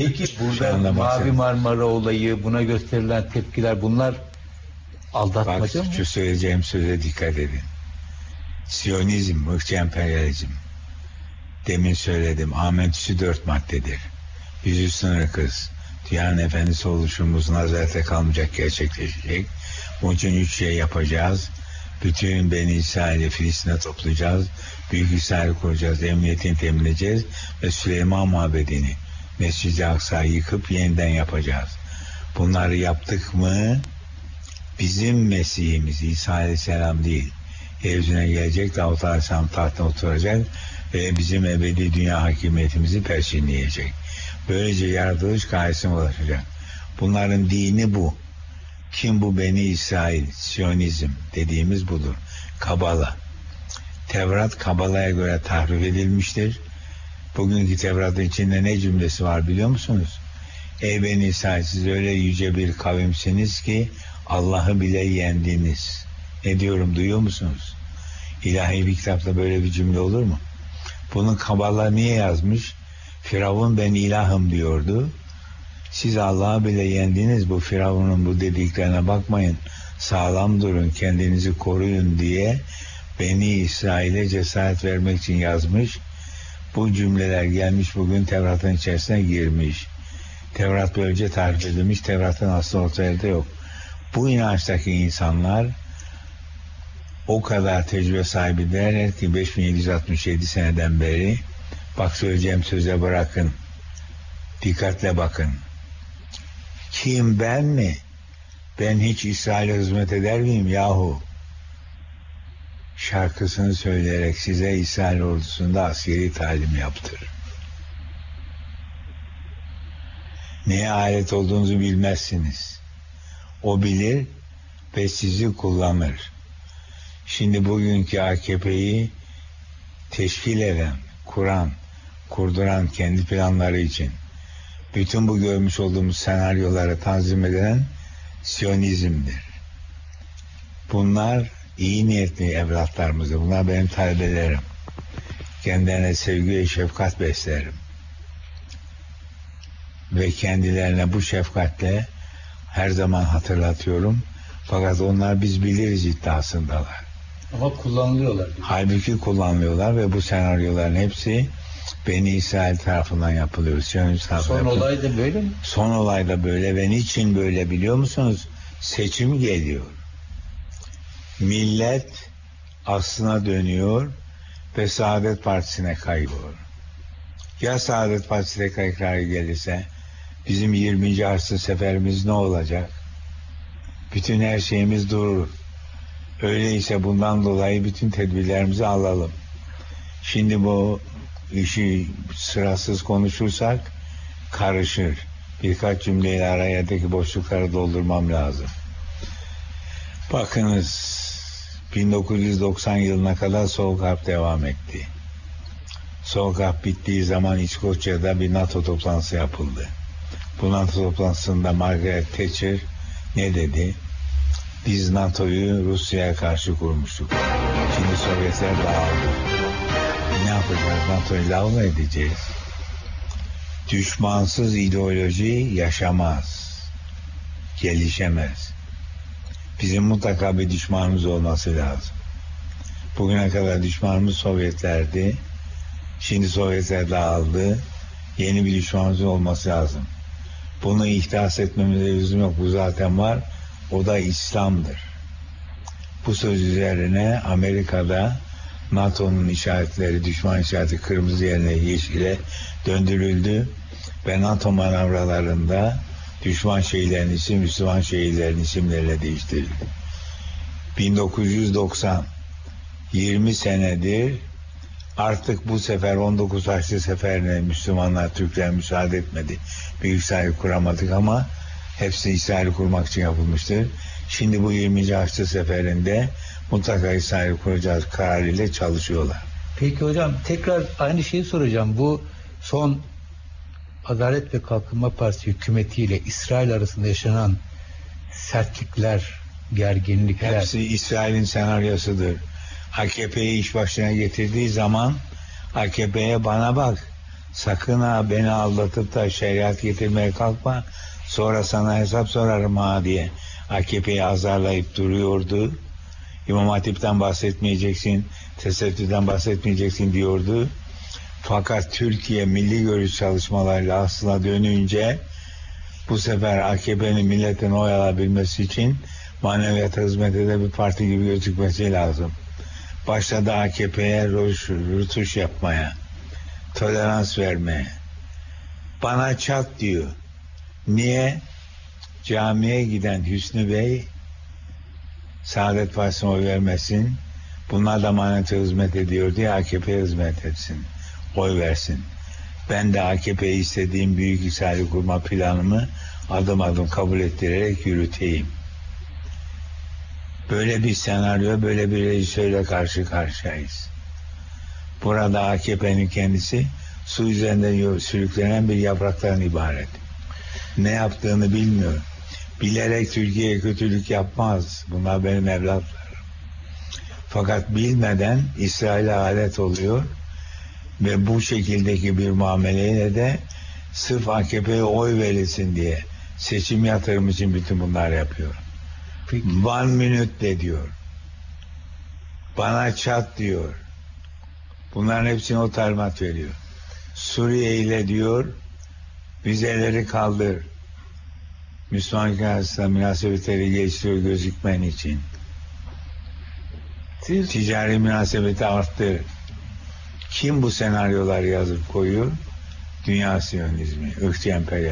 Peki burada Mavi Marmara olayı, buna gösterilen tepkiler bunlar aldatmaca Bak, mı? şu söyleyeceğim söze dikkat edin. Siyonizm, ırkçı emperyalizm. Demin söyledim. Amentüsü dört maddedir. Yüzü sınırı kız. Dünyanın efendisi oluşumuz nazarete kalmayacak gerçekleşecek. Bunun için üç şey yapacağız. Bütün Beni İsrail'i Filistin'e toplayacağız. Büyük İsrail kuracağız. Emniyetini temin edeceğiz. Ve Süleyman Mabedi'ni Mescid-i Aksa'yı yıkıp yeniden yapacağız. Bunları yaptık mı bizim Mesih'imiz İsa Aleyhisselam değil. Yeryüzüne gelecek Davut Aleyhisselam tahtına oturacak ve bizim ebedi dünya hakimiyetimizi perçinleyecek. Böylece yaratılış gayesine ulaşacak. Bunların dini bu. Kim bu Beni İsrail, Siyonizm dediğimiz budur. Kabala. Tevrat Kabala'ya göre tahrif edilmiştir. Bugünkü Tevrat'ın içinde ne cümlesi var biliyor musunuz? Ey Beni İsrail siz öyle yüce bir kavimsiniz ki Allah'ı bile yendiniz. Ne diyorum duyuyor musunuz? İlahi bir kitapta böyle bir cümle olur mu? Bunu Kabala niye yazmış? Firavun ben ilahım diyordu. Siz Allah'ı bile yendiniz bu Firavun'un bu dediklerine bakmayın. Sağlam durun kendinizi koruyun diye Beni İsrail'e cesaret vermek için yazmış. Bu cümleler gelmiş bugün Tevrat'ın içerisine girmiş. Tevrat böylece tarif edilmiş. Tevrat'ın aslı ortaya yok. Bu inançtaki insanlar o kadar tecrübe sahibi derler ki 5767 seneden beri bak söyleyeceğim söze bırakın. Dikkatle bakın. Kim ben mi? Ben hiç İsrail'e hizmet eder miyim yahu? Şarkısını söyleyerek size İsrail ordusunda askeri talim yaptır. Neye alet olduğunuzu bilmezsiniz. O bilir ve sizi kullanır. Şimdi bugünkü AKP'yi teşkil eden, kuran, kurduran kendi planları için bütün bu görmüş olduğumuz senaryoları tanzim eden Siyonizmdir. Bunlar iyi niyetli evlatlarımızdır. Bunlar benim talebelerim. Kendilerine sevgi ve şefkat beslerim. Ve kendilerine bu şefkatle her zaman hatırlatıyorum. Fakat onlar biz biliriz iddiasındalar. Ama kullanılıyorlar. Halbuki kullanılıyorlar ve bu senaryoların hepsi Beni İsrail tarafından yapılıyor. Siyonist tarafından Son yapılıyor. olay da böyle mi? Son olay da böyle ve niçin böyle biliyor musunuz? Seçim geliyor. Millet aslına dönüyor ve Saadet Partisi'ne kayıyor. Ya Saadet Partisi tekrar gelirse bizim 20. asrın seferimiz ne olacak? Bütün her şeyimiz durur. Öyleyse bundan dolayı bütün tedbirlerimizi alalım. Şimdi bu işi sırasız konuşursak karışır. Birkaç cümleyle arayadaki boşlukları doldurmam lazım. Bakınız 1990 yılına kadar Soğuk Harp devam etti. Soğuk Harp bittiği zaman İskoçya'da bir NATO toplantısı yapıldı. Bu NATO toplantısında Margaret Thatcher ne dedi? Biz NATO'yu Rusya'ya karşı kurmuştuk. Şimdi Sovyetler dağıldı. Ne yapacağız? NATO'yu lağım edeceğiz. Düşmansız ideoloji yaşamaz. Gelişemez. Bizim mutlaka bir düşmanımız olması lazım. Bugüne kadar düşmanımız Sovyetlerdi. Şimdi Sovyetler dağıldı. Yeni bir düşmanımız olması lazım. Bunu ihdas etmemize lüzum yok. Bu zaten var. O da İslam'dır. Bu söz üzerine Amerika'da NATO'nun işaretleri, düşman işareti kırmızı yerine yeşile döndürüldü ve NATO manevralarında düşman şehirlerin isim Müslüman şehirlerin isimleriyle değiştirildi. 1990 20 senedir artık bu sefer 19 Haçlı seferine Müslümanlar, Türkler müsaade etmedi. Bir İsrail kuramadık ama hepsi İsrail kurmak için yapılmıştır. Şimdi bu 20. Haçlı seferinde mutlaka İsrail kuracağız kararıyla çalışıyorlar. Peki hocam tekrar aynı şeyi soracağım. Bu son Adalet ve Kalkınma Partisi hükümetiyle İsrail arasında yaşanan sertlikler, gerginlikler. Hepsi İsrail'in senaryosudur. AKP'yi iş başına getirdiği zaman AKP'ye bana bak Sakın ha beni aldatıp da şeriat getirmeye kalkma. Sonra sana hesap sorarım ha diye AKP'yi azarlayıp duruyordu. İmam Hatip'ten bahsetmeyeceksin, tesettürden bahsetmeyeceksin diyordu. Fakat Türkiye milli görüş çalışmalarıyla aslına dönünce bu sefer AKP'nin milletin oy alabilmesi için maneviyata hizmet eden bir parti gibi gözükmesi lazım. Başladı AKP'ye rutuş yapmaya, tolerans vermeye. Bana çat diyor. Niye? Camiye giden Hüsnü Bey Saadet Partisi'ne oy vermesin. Bunlar da maneviyata hizmet ediyor diye AKP'ye hizmet etsin. Oy versin. Ben de AKP'yi istediğim büyük İsrail kurma planımı adım adım kabul ettirerek yürüteyim. Böyle bir senaryo, böyle bir rejisörle karşı karşıyayız. Burada AKP'nin kendisi su üzerinde sürüklenen bir yapraktan ibaret. Ne yaptığını bilmiyor. Bilerek Türkiye'ye kötülük yapmaz. Bunlar benim evlatlarım. Fakat bilmeden İsrail'e alet oluyor ve bu şekildeki bir muameleyle de sırf AKP'ye oy verilsin diye seçim yatırım için bütün bunlar yapıyor. Peki. One minute de diyor. Bana çat diyor. Bunların hepsini o talimat veriyor. Suriye ile diyor vizeleri kaldır. Müslüman arasında münasebetleri geliştiriyor gözükmen için. Siz... Ticari münasebeti arttır. Kim bu senaryoları yazıp koyuyor? Dünya Siyonizmi, ırkçı emperyalizm.